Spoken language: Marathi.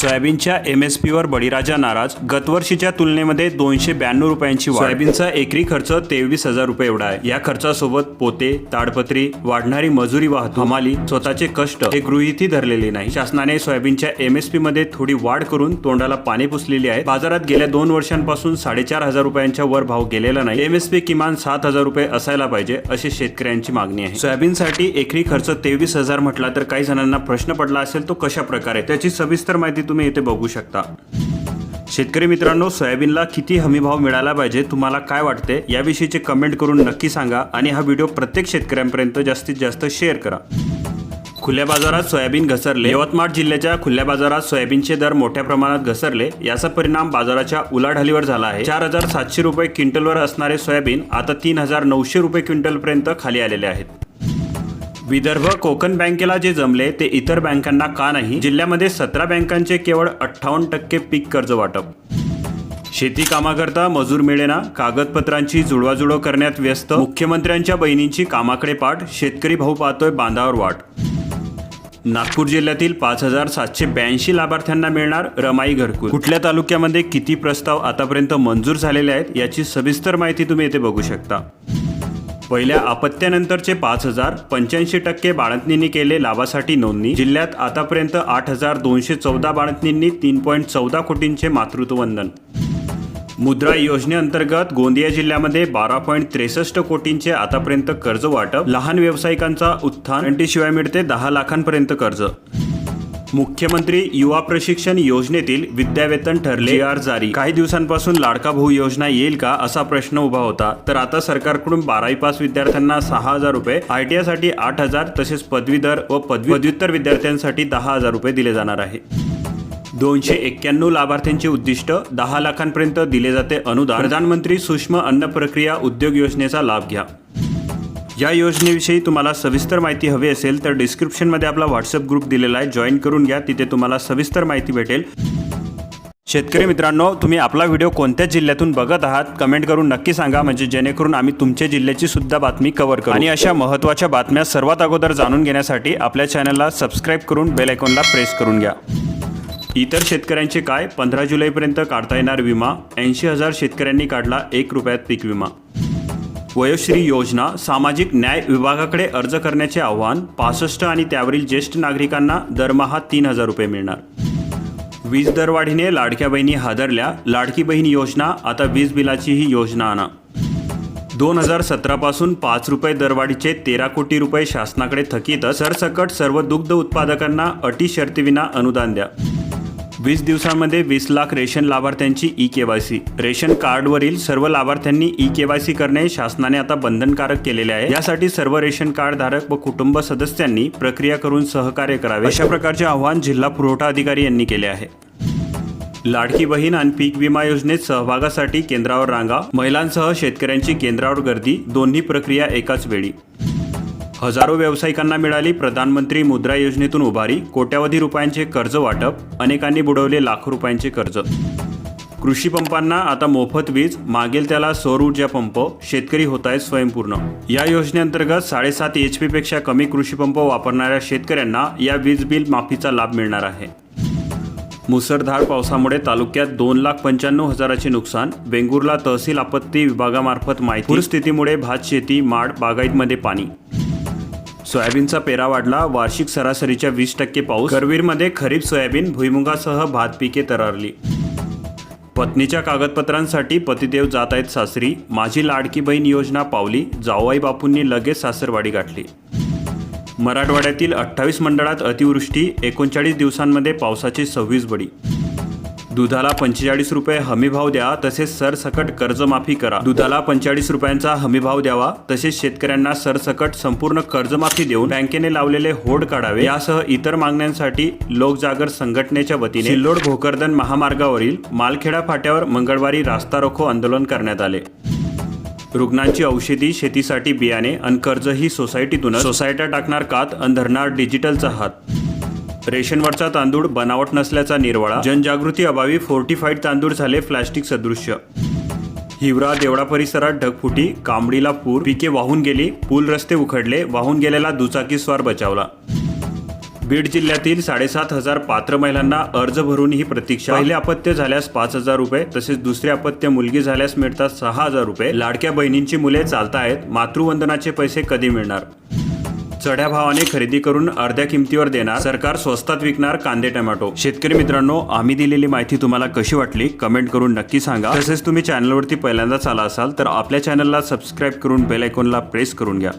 सोयाबीनच्या एम एस पीवर बळीराजा नाराज. गतवर्षीच्या तुलनेमध्ये दोनशे ब्याण्णव रुपयांची सोयाबीनचा एकरी खर्च तेवीस हजार रुपये एवढा आहे. या खर्चासोबत पोते ताडपत्री वाढणारी मजुरी वाहतूक हमाली स्वतःचे कष्ट हे गृहिती धरलेले नाही. शासनाने सोयाबीनच्या एम एस पी मध्ये थोडी वाढ करून तोंडाला पाणी पुसलेली आहे बाजारात गेल्या दोन वर्षांपासून साडेचार हजार रुपयांच्या वर भाव गेलेला नाही. एम एस पी किमान सात हजार रुपये असायला पाहिजे अशी शेतकऱ्यांची मागणी आहे. सोयाबीनसाठी एकरी खर्च तेवीस हजार म्हटला तर काही जणांना प्रश्न पडला असेल तो कशा प्रकारे? त्याची सविस्तर माहिती तुम्ही इथे बघू शकता. शेतकरी मित्रांनो सोयाबीनला किती हमीभाव मिळाला पाहिजे तुम्हाला काय वाटते याविषयीचे कमेंट करून नक्की सांगा आणि हा व्हिडिओ प्रत्येक शेतकऱ्यांपर्यंत जास्तीत जास्त शेअर करा. खुल्या बाजारात सोयाबीन घसरले यवतमाळ जिल्ह्याच्या खुल्या बाजारात सोयाबीनचे दर मोठ्या प्रमाणात घसरले याचा परिणाम बाजाराच्या उलाढालीवर झाला आहे. चार हजार सातशे रुपये क्विंटलवर असणारे सोयाबीन आता तीन हजार नऊशे रुपये क्विंटलपर्यंत खाली आलेले आहेत. विदर्भ कोकण बँकेला जे जमले ते इतर बँकांना का नाही? जिल्ह्यामध्ये सतरा बँकांचे केवळ अठ्ठावन्न टक्के पीक कर्ज वाटप. शेती कामाकरता मजूर मिळेना कागदपत्रांची जुळवाजुळव करण्यात व्यस्त मुख्यमंत्र्यांच्या बहिणींची कामाकडे पाठ शेतकरी भाऊ पाहतोय बांधावर वाट. नागपूर जिल्ह्यातील पाच हजार सातशे ब्याऐंशी लाभार्थ्यांना मिळणार रमाई घरकुल. कुठल्या तालुक्यामध्ये किती प्रस्ताव आतापर्यंत मंजूर झालेले आहेत याची सविस्तर माहिती तुम्ही येथे बघू शकता. पहिल्या अपत्यानंतरचे पाच हजार पंच्याऐंशी टक्के बाळंतणींनी केले लाभासाठी नोंदणी. जिल्ह्यात आतापर्यंत आठ हजार दोनशे चौदा बाळंतणींनी तीन पॉईंट चौदा कोटींचे मातृत्ववंदन मुद्रा योजनेअंतर्गत गोंदिया जिल्ह्यामध्ये बारा पॉईंट त्रेसष्ट कोटींचे आतापर्यंत कर्ज वाटप. लहान व्यावसायिकांचा उत्थान. शिवाय मिळते दहा लाखांपर्यंत कर्ज. मुख्यमंत्री युवा प्रशिक्षण योजनेतील विद्यावेतन ठरले. आर जारी. काही दिवसांपासून लाडका भाऊ योजना येईल का असा प्रश्न उभा होता. तर आता सरकारकडून बारावी पास विद्यार्थ्यांना सहा हजार रुपये आयटीआयसाठी आठ हजार तसेच पदवीधर व पदवी पदव्युत्तर विद्यार्थ्यांसाठी दहा हजार रुपये दिले जाणार आहे. दोनशे एक्क्याण्णव लाभार्थ्यांचे उद्दिष्ट दहा लाखांपर्यंत दिले जाते अनुदान. प्रधानमंत्री सूक्ष्म अन्न प्रक्रिया उद्योग योजनेचा लाभ घ्या. या योजनेविषयी तुम्हाला सविस्तर माहिती हवी असेल तर डिस्क्रिप्शनमध्ये आपला व्हॉट्सअप ग्रुप दिलेला आहे. जॉईन करून घ्या. तिथे तुम्हाला सविस्तर माहिती भेटेल. शेतकरी मित्रांनो तुम्ही आपला व्हिडिओ कोणत्या जिल्ह्यातून बघत आहात? कमेंट करून नक्की सांगा. म्हणजे जेणेकरून आम्ही तुमच्या जिल्ह्याची सुद्धा बातमी कव्हर करू. आणि अशा महत्त्वाच्या बातम्या सर्वात अगोदर जाणून घेण्यासाठी आपल्या चॅनलला सबस्क्राईब करून बेल आयकॉनला प्रेस करून घ्या. इतर शेतकऱ्यांचे काय? पंधरा जुलैपर्यंत काढता येणार विमा. ऐंशी हजार शेतकऱ्यांनी काढला एक रुपयात पीक विमा. वयोश्री योजना सामाजिक न्याय विभागाकडे अर्ज करण्याचे आव्हान पासष्ट आणि त्यावरील ज्येष्ठ नागरिकांना दरमहा तीन हजार रुपये मिळणार. वीज दरवाढीने लाडक्या बहिणी हादरल्या. लाडकी बहीण योजना आता वीज बिलाचीही योजना आणा. दोन हजार सतरापासून पाच रुपये दरवाढीचे तेरा कोटी रुपये शासनाकडे थकीत सरसकट सर्व दुग्ध उत्पादकांना अटी शर्तीविना अनुदान द्या. वीस दिवसांमध्ये वीस लाख रेशन लाभार्थ्यांची e K Y C. Ration कार्डवरील सर्व लाभार्थ्यांनी ई के वाय सी करणे शासनाने आता बंधनकारक केलेले आहे. यासाठी सर्व रेशन कार्ड धारक व कुटुंब सदस्यांनी प्रक्रिया करून सहकार्य करावे. अशा प्रकारचे आवाहन जिल्हा पुरवठा अधिकारी यांनी केले आहे. लाडकी बहीण आणि पीक विमा योजनेत सहभागासाठी केंद्रावर रांगा. महिलांसह शेतकऱ्यांची केंद्रावर गर्दी. दोन्ही प्रक्रिया एकाच वेळी. हजारो व्यावसायिकांना मिळाली प्रधानमंत्री मुद्रा योजनेतून उभारी कोट्यावधी रुपयांचे कर्ज वाटप अनेकांनी बुडवले लाखो रुपयांचे कर्ज. कृषी पंपांना आता मोफत वीज मागेल त्याला सौर ऊर्जा पंप शेतकरी होत आहेत स्वयंपूर्ण. या योजनेअंतर्गत साडेसात एच पीपेक्षा कमी कृषी पंप वापरणाऱ्या शेतकऱ्यांना या वीज बिल माफीचा लाभ मिळणार आहे. मुसळधार पावसामुळे तालुक्यात दोन लाख पंच्याण्णव हजाराचे नुकसान वेंगुर्ला तहसील आपत्ती विभागामार्फत माहिती स्थितीमुळे भात शेती माड बागायतमध्ये पाणी. सोयाबीनचा पेरा वाढला वार्षिक सरासरीच्या वीस टक्के पाऊस. करवीरमध्ये खरीप सोयाबीन भुईमुगासह भात पिके तरारली. पत्नीच्या कागदपत्रांसाठी पतिदेव जात आहेत सासरी. माझी लाडकी बहीण योजना पावली जावाई बापूंनी लगेच सासरवाडी गाठली. मराठवाड्यातील अठ्ठावीस मंडळात अतिवृष्टी एकोणचाळीस दिवसांमध्ये पावसाची सव्वीस बडी दुधाला पंचेचाळीस रुपये हमीभाव द्या तसेच सरसकट कर्जमाफी करा. दुधाला पंचेचाळीस रुपयांचा हमीभाव द्यावा तसेच शेतकऱ्यांना सरसकट संपूर्ण कर्जमाफी देऊन बँकेने लावलेले होड काढावे. यासह इतर मागण्यांसाठी लोकजागर संघटनेच्या वतीने सिल्लोड भोकरदन महामार्गावरील मालखेडा फाट्यावर मंगळवारी रास्ता रोखो आंदोलन करण्यात आले. रुग्णांची औषधी शेतीसाठी बियाणे आणि कर्ज ही सोसायटीतूनच. सोसायट्या टाकणार कात आणि धरणार डिजिटलचा हात. रेशनवरचा तांदूळ बनावट नसल्याचा निर्वाळा जनजागृती अभावी फोर्टिफाईड तांदूळ झाले प्लॅस्टिक सदृश्य. हिवरा देवळा परिसरात ढगफुटी कांबडीला पूर पिके वाहून गेली पूल रस्ते उखडले वाहून गेलेला दुचाकीस्वार बचावला. बीड जिल्ह्यातील साडेसात हजार पात्र महिलांना अर्ज भरून ही प्रतीक्षा. पहिले अपत्य झाल्यास पाच हजार रुपये तसेच दुसरे अपत्य मुलगी झाल्यास मिळतात सहा हजार रुपये. लाडक्या बहिणींची मुले चालता आहेत मातृवंदनाचे पैसे कधी मिळणार? चढ्या भावाने खरेदी करून अर्ध्या किमतीवर देणार सरकार स्वस्तात विकणार कांदे टोमॅटो. शेतकरी मित्रांनो आम्ही दिलेली माहिती तुम्हाला कशी वाटली कमेंट करून नक्की सांगा. तसेच तुम्ही चॅनलवरती पहिल्यांदाच आला असाल तर आपल्या चॅनलला सबस्क्राईब करून बेल आयकॉनला प्रेस करून घ्या.